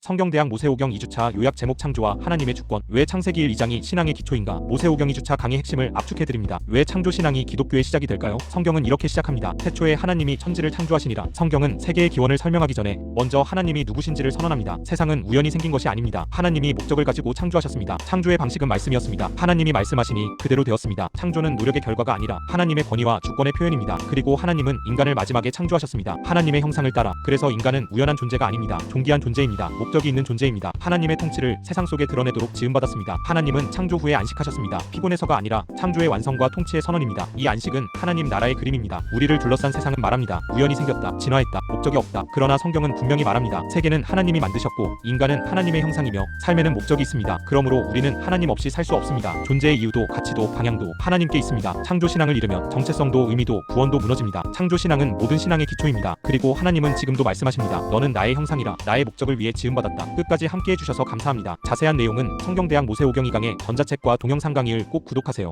성경대학 모세오경 2주차 요약 제목 창조와 하나님의 주권. 왜 창세기 1 2장이 신앙의 기초인가? 모세오경 2주차 강의 핵심을 압축해드립니다. 왜 창조 신앙이 기독교의 시작이 될까요? 성경은 이렇게 시작합니다. 태초에 하나님이 천지를 창조하시니라. 성경은 세계의 기원을 설명하기 전에 먼저 하나님이 누구신지를 선언합니다. 세상은 우연히 생긴 것이 아닙니다. 하나님이 목적을 가지고 창조하셨습니다. 창조의 방식은 말씀이었습니다. 하나님이 말씀하시니 그대로 되었습니다. 창조는 노력의 결과가 아니라 하나님의 권위와 주권의 표현입니다. 그리고 하나님은 인간을 마지막에 창조하셨습니다. 하나님의 형상을 따라 그래서 인간은 우연한 존재가 아닙니다. 존귀한 존재입니다 목적이 있는 존재입니다. 하나님의 통치를 세상 속에 드러내도록 지음받았습니다. 하나님은 창조 후에 안식하셨습니다. 피곤해서가 아니라 창조의 완성과 통치의 선언입니다. 이 안식은 하나님 나라의 그림입니다. 우리를 둘러싼 세상은 말합니다. 우연히 생겼다, 진화했다, 목적이 없다. 그러나 성경은 분명히 말합니다. 세계는 하나님이 만드셨고 인간은 하나님의 형상이며 삶에는 목적이 있습니다. 그러므로 우리는 하나님 없이 살 수 없습니다. 존재의 이유도 가치도 방향도 하나님께 있습니다. 창조 신앙을 잃으면 정체성도 의미도 구원도 무너집니다. 창조 신앙은 모든 신앙의 기초입니다. 그리고 하나님은 지금도 말씀하십니다. 너는 나의 형상이라 나의 목적을 위해 지음 받았다. 끝까지 함께 해 주셔서 감사합니다. 자세한 내용은 성경대학 모세오경 2강의 전자책과 동영상 강의를 꼭 구독하세요.